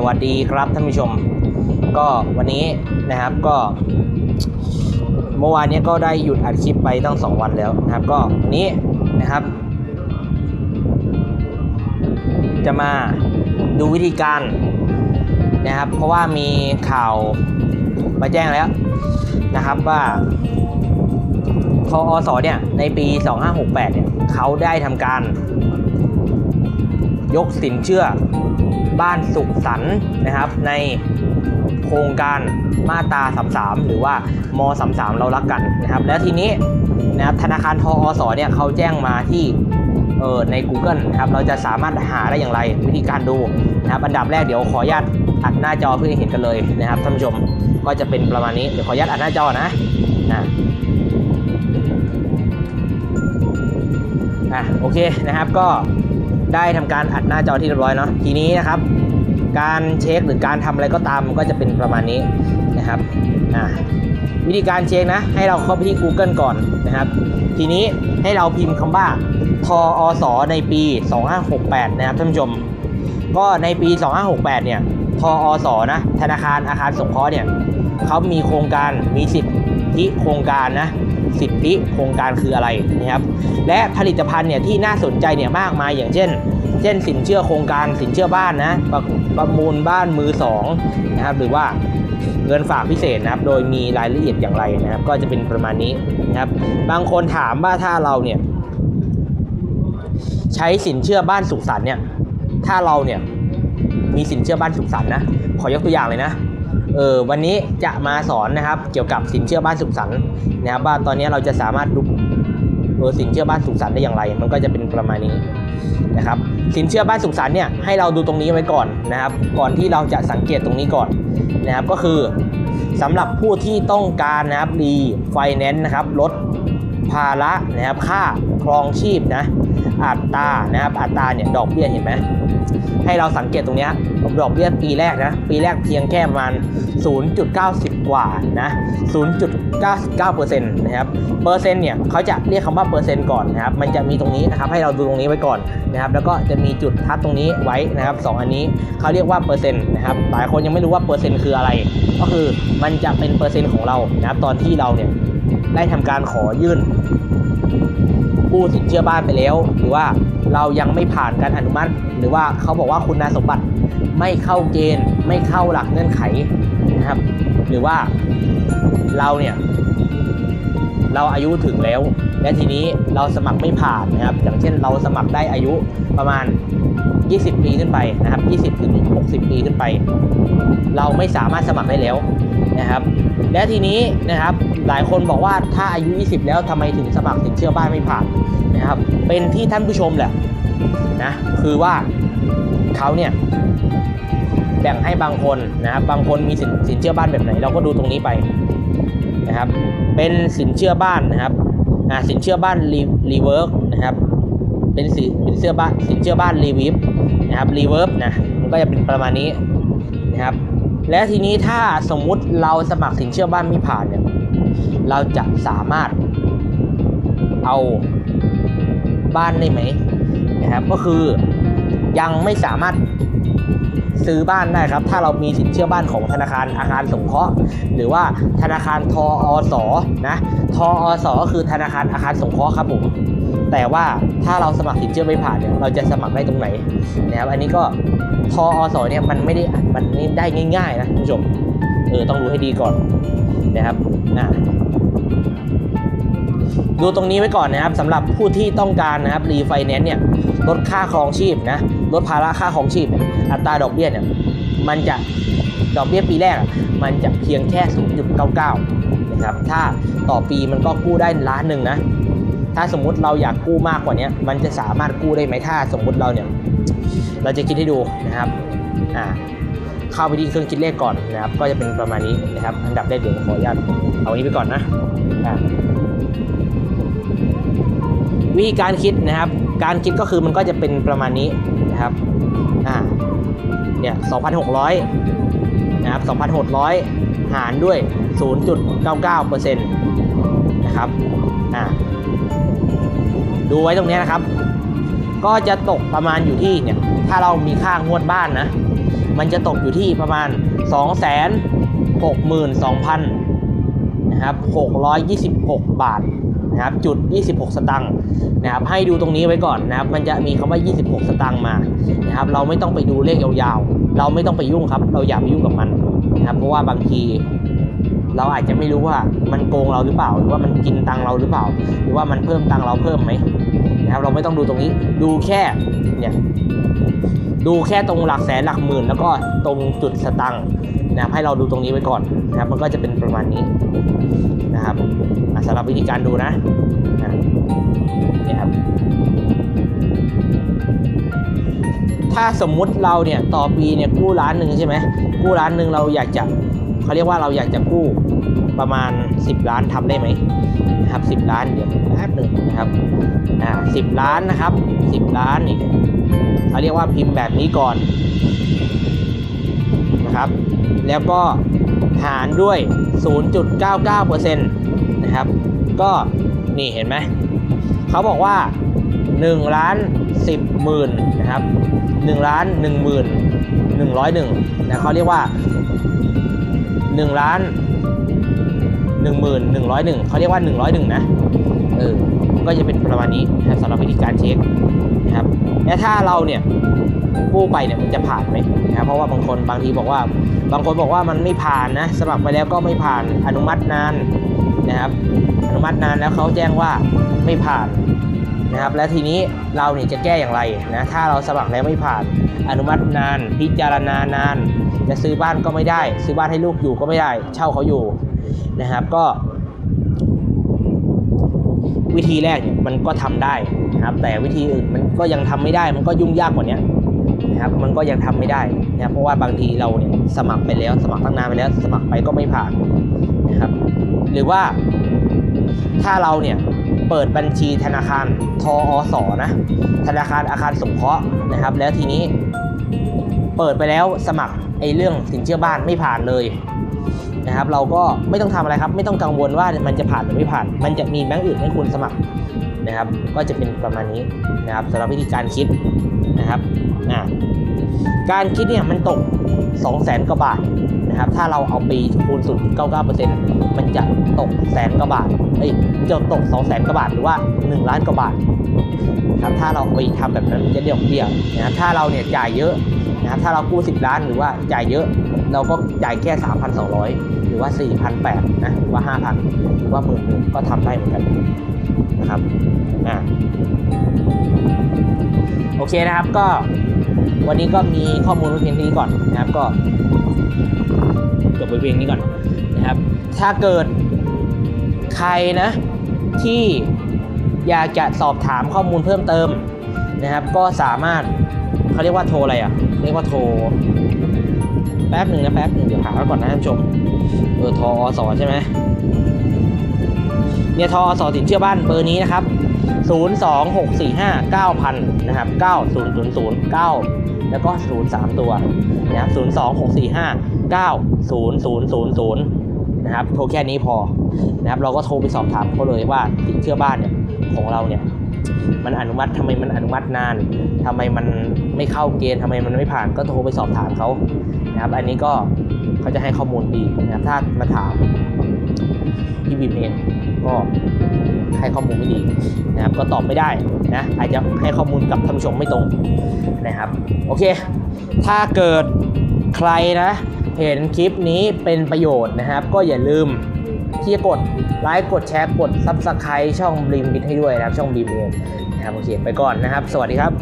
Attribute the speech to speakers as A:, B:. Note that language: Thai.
A: สวัสดีครับท่านผู้ชม ก็วันนี้นะครับก็ เมื่อวานนี้ก็ได้หยุดอัดคลิปไปตั้งสองวันแล้วนะครับ ก็วันนี้นะครับ จะมาดูวิธีการนะครับ เพราะว่ามีข่าวมาแจ้งแล้วนะครับว่าทออสเนี่ยในปี 2568เนี่ยเขาได้ทำการยกสินเชื่อ บ้านสุขสันต์นะครับในโครงการมาตรา33 หรือว่าม33 เรารักกันนะครับ แล้วทีนี้นะครับธนาคารทออสเนี่ยเขาแจ้งมาที่เออใน Google นะครับเราจะสามารถหาได้อย่างไรวิธีการดูนะครับอันดับแรกเดี๋ยวขออนุญาตอัดหน้าจอเพื่อให้เห็นกันเลยนะครับท่านผู้ชมก็จะเป็นประมาณนี้เดี๋ยวขออนุญาตอัดหน้าจอนะนะอะโอเคนะครับก็ ได้ทำการอัดหน้าจอที่เรียบร้อยเนาะทีนี้นะครับ การเช็คหรือการทำอะไรก็ตามมันก็จะเป็นประมาณนี้นะครับวิธีการเช็คนะให้เราเข้าไปที่ Google ก่อนนะครับ ทีนี้ให้เราพิมพ์คำว่าทออสในปี 2568 นะครับท่านผู้ชม ก็ในปี 2568 เนี่ยทออสนะธนาคารอาคารสงเคราะห์เนี่ยเขามีโครงการมีสิทธิโครงการนะ สิทธิโครงการคืออะไรนะครับและผลิตภัณฑ์เนี่ยที่น่าสนใจเนี่ยมากมายอย่างเช่น เช่นสินเชื่อโครงการสินเชื่อบ้านนะประประมูลบ้านมือสองนะครับหรือว่าเงินฝากพิเศษนะครับ โดยมีรายละเอียดอย่างไรนะครับ ก็จะเป็นประมาณนี้นะครับ บางคนถามว่าถ้าเราเนี่ยใช้สินเชื่อบ้านสุขสันต์เนี่ย ถ้าเราเนี่ยมีสินเชื่อบ้านสุขสันต์นะ ขอยกตัวอย่างเลยนะ เออวันนี้จะมาสอนนะครับเกี่ยวกับสินเชื่อบ้านสุขสันต์นะครับว่าตอนนี้เราจะสามารถดูเออสินเชื่อบ้านสุขสันต์ได้อย่างไร มันก็จะเป็นประมาณนี้นะครับสินเชื่อบ้านสุขสันต์เนี่ยให้เราดูตรงนี้ไว้ก่อนนะครับ ก่อนที่เราจะสังเกตตรงนี้ก่อนนะครับก็คือสำหรับผู้ที่ต้องการนะครับรีไฟแนนซ์นะครับลดภาระนะครับค่าครองชีพนะอัตรานะครับอัตราเนี่ยดอกเบี้ยเห็นไหม ให้เราสังเกตตรงนี้ยดอกเบี้ยปีแรกนะ ปีแรกเพียงแค่ประมาณ 0.90 กว่านะ 0.99%นะครับ เปอร์เซ็นต์เนี่ยเขาจะเรียกคำว่าเปอร์เซ็นต์ก่อนนะครับ มันจะมีตรงนี้นะครับ ให้เราดูตรงนี้ไว้ก่อนนะครับ แล้วก็จะมีจุดทัดตรงนี้ไว้นะครับสองอันนี้เขาเรียกว่าเปอร์เซ็นต์นะครับ หลายคนยังไม่รู้ว่าเปอร์เซ็นต์คืออะไร ก็คือมันจะเป็นเปอร์เซ็นต์ของเรานะครับ ตอนที่เราเนี่ยได้ทำการขอยื่น กู้สินเชื่อบ้านไปแล้ว หรือว่าเรายังไม่ผ่านการอนุมัติ หรือว่าเขาบอกว่าคุณสมบัติไม่เข้าเกณฑ์ไม่เข้าหลักเงื่อนไขนะครับ หรือว่าเราเนี่ยเราอายุถึงแล้ว และทีนี้เราสมัครไม่ผ่านนะครับ อย่างเช่นเราสมัครได้อายุประมาณ 20 ปีขึ้นไปนะครับ 20 ถึง 60 ปีขึ้นไป เราไม่สามารถสมัครได้แล้ว นะครับ และทีนี้นะครับหลายคนบอกว่าถ้าอายุ 20 แล้วทำไมถึงสมัครสินเชื่อบ้านไม่ผ่านนะครับ เป็นที่ท่านผู้ชมแหละนะคือว่าเขาเนี่ยแบ่งให้บางคนนะครับบางคนมีสินสินเชื่อบ้านแบบไหน เราก็ดูตรงนี้ไปนะครับ เป็นสินเชื่อบ้านนะครับอ่าสินเชื่อบ้านรีรีเวิร์กนะครับเป็นสิสินเชื่อบ้านสินเชื่อบ้านรีวิฟนะครับรีเวิร์บนะมันก็จะเป็นประมาณนี้นะครับ และทีนี้ถ้าสมมุติเราสมัครสินเชื่อบ้านไม่ผ่านเนี่ย เราจะสามารถเอาบ้านได้ไหมนะครับ ก็คือยังไม่สามารถซื้อบ้านได้ครับ ถ้าเรามีสินเชื่อบ้านของธนาคารอาคารสงเคราะห์ หรือว่าธนาคารทออสนะทออสก็คือธนาคารอาคารสงเคราะห์ครับผม แต่ว่าถ้าเราสมัครสินเชื่อไม่ผ่านเนี่ยเราจะสมัครได้ตรงไหนนะครับอันนี้ก็ทออสเนี่ยมันไม่ได้มันไม่ได้ง่าย ๆ นะคุณผู้ชมเออต้องรู้ให้ดีก่อนนะครับอ่าดูตรงนี้ไว้ก่อนนะครับสำหรับผู้ที่ต้องการนะครับรีไฟแนนซ์เนี่ยลดค่าครองชีพนะลดภาระค่าครองชีพอัตราดอกเบี้ยเนี่ยมันจะดอกเบี้ยปีแรก มันจะเพียงแค่ 0.99 นะครับ ถ้าต่อปีมันก็กู้ได้ล้านหนึ่งนะ ถ้าสมมุติเราอยากกู้มากกว่านี้มันจะสามารถกู้ได้ไหมถ้าสมมุติเราเนี่ยเราจะคิดให้ดูนะครับอ่าเข้าไปที่เครื่องคิดเลขก่อนนะครับ ก็จะเป็นประมาณนี้นะครับ อันดับแรกเดี๋ยวขออนุญาตเอาอันนี้ไปก่อนนะอ่าวิธีการคิดนะครับ การคิดก็คือมันก็จะเป็นประมาณนี้นะครับอ่าเนี่ย2,600นะครับ2,600 หารด้วย 0.99%นะครับอ่า ดูไว้ตรงนี้นะครับ ก็จะตกประมาณอยู่ที่เนี่ยถ้าเรามีค่างวดบ้านนะ มันจะตกอยู่ที่ประมาณ 2 6 2 0 0 0นะครับ626 บาทนะครับจุด 26 สตังค์นะครับให้ดูตรงนี้ไว้ก่อนนะครับมันจะมีคำว่า 26 สตังค์มานะครับเราไม่ต้องไปดูเลขยาวๆ เราไม่ต้องไปยุ่งครับ เราอย่าไปยุ่งกับมันนะครับเพราะว่าบางที เราอาจจะไม่รู้ว่ามันโกงเราหรือเปล่า หรือว่ามันกินตังเราหรือเปล่า หรือว่ามันเพิ่มตังเราเพิ่มไหมนะครับเราไม่ต้องดูตรงนี้ดูแค่เนี่ยดูแค่ตรงหลักแสนหลักหมื่น แล้วก็ตรงจุดสตังค์นะครับให้เราดูตรงนี้ไว้ก่อนนะครับมันก็จะเป็นประมาณนี้นะครับสำหรับวิธีการดูนะนะครับถ้าสมมุติเราเนี่ยต่อปีเนี่ยกู้ล้านหนึ่งใช่ไหมกู้ล้านหนึ่งเราอยากจะ เขาเรียกว่าเราอยากจะกู้ประมาณ 10 ล้านทำได้ไหมนะครับ 10 ล้านเดี๋ยวแป๊บหนึ่งนะครับอ่าสิล้านนะครับ 10 ล้านนี่เขาเรียกว่าพิมพ์แบบนี้ก่อนนะครับ แล้วก็หารด้วย 0.99%นะครับ ก็นี่เห็นไหมเขาบอกว่า1ล้าน10หมื่นนะครับ1ล้าน1หมื่น101นะเขาเรียกว่า หนึ่งล้านหนึ่งหมื่นหนึ่งร้อยหนึ่งเขาเรียกว่าหนึ่งร้อยหนึ่งนะ เออ ก็จะเป็นประมาณนี้นะสำหรับวิธีการเช็คนะครับและถ้าเราเนี่ยกู้ไปเนี่ยมันจะผ่านไหมนะเพราะว่าบางคนบางทีบอกว่า บางคนบอกว่ามันไม่ผ่านนะสมัครไปแล้วก็ไม่ผ่านอนุมัตินานนะครับ อนุมัตินานแล้วเขาแจ้งว่าไม่ผ่านนะครับ และทีนี้เราเนี่ยจะแก้อย่างไรนะ ถ้าเราสมัครแล้วไม่ผ่าน อนุมัตินาน พิจารณานาน จะซื้อบ้านก็ไม่ได้ ซื้อบ้านให้ลูกอยู่ก็ไม่ได้ เช่าเขาอยู่นะครับก็ วิธีแรกเนี่ยมันก็ทำได้นะครับ แต่วิธีอื่นมันก็ยังทำไม่ได้ มันก็ยุ่งยากกว่านี้นะครับมันก็ยังทำไม่ได้นะครับเพราะว่าบางทีเราเนี่ยสมัครไปแล้ว สมัครตั้งนานไปแล้ว สมัครไปก็ไม่ผ่านนะครับ หรือว่าถ้าเราเนี่ยเปิดบัญชีธนาคารทออสนะธนาคารอาคารสงเคราะห์นะครับ แล้วทีนี้ เปิดไปแล้วสมัครไอ้เรื่องสินเชื่อบ้านไม่ผ่านเลยนะครับ เราก็ไม่ต้องทำอะไรครับ ไม่ต้องกังวลว่ามันจะผ่านหรือไม่ผ่าน มันจะมีแบงก์อื่นให้คุณสมัครนะครับ ก็จะเป็นประมาณนี้นะครับสำหรับวิธีการคิดนะครับอ่าการคิดเนี่ยมันตก 2 0 0แสนกว่าบาทนะครับ ถ้าเราเอาไปคูณ0.99%มันจะตกแสนกว่าบาทเอ้ยจะตก 2 0 0แสนกว่าบาทหรือว่า 1 ล้านกว่าบาทครับถ้าเราไปทำแบบนั้นมันจะเรียกดอกเบี้ยนะครับถ้าเราเนี่ยจ่ายเยอะ นะครับถ้าเรากู้ 10 ล้านหรือว่าจ่ายเยอะ เราก็จ่ายแค่ 3,200 หรือว่า 4,800นะหรือว่า 5,000 หรือว่าหมื่นหนึ่งก็ทำได้เหมือนกันนะครับอ่าโอเคนะครับก็วันนี้ก็มีข้อมูลเพียงเท่านี้ก่อนนะครับก็จบไปเพียงนี้ก่อนนะครับ ถ้าเกิดใครนะที่อยากจะสอบถามข้อมูลเพิ่มเติมนะครับ ก็สามารถ เขาเรียกว่าโทรอะไรอะ เรียกว่าโทร แป๊บหนึ่งนะแป๊บหนึ่งเดี๋ยวหาก่อนนะท่านผู้ชมเออทอสอใช่ไหมเนี่ยทอสอสินเชื่อบ้านเบอร์นี้นะครับ 02645 9000 นะครับ 9000 9 แล้วก็ 03 ตัวนะครับ02645 90000นะครับ โทรแค่นี้พอ นะครับ เราก็โทรไปสอบถามเขาเลยว่าสินเชื่อบ้านเนี่ยของเราเนี่ย มันอนุมัติทำไมมันอนุมัตินานทำไมมันไม่เข้าเกณฑ์ทำไมมันไม่ผ่านก็โทรไปสอบถามเขานะครับ อันนี้ก็เขาจะให้ข้อมูลดีนะครับถ้ามาถามพี่บีมเองก็ให้ข้อมูลไม่ดีนะครับ ก็ตอบไม่ได้นะอาจจะให้ข้อมูลกับท่านผู้ชมไม่ตรงนะครับ โอเค ถ้าเกิดใครนะ เห็นคลิปนี้เป็นประโยชน์นะครับ ก็อย่าลืม ที่จะกดไลค์กดแชร์กด Subscribe ช่องบีมบิทให้ด้วยนะครับช่องบีมเองนะครับโอเคไปก่อนนะครับ สวัสดีครับ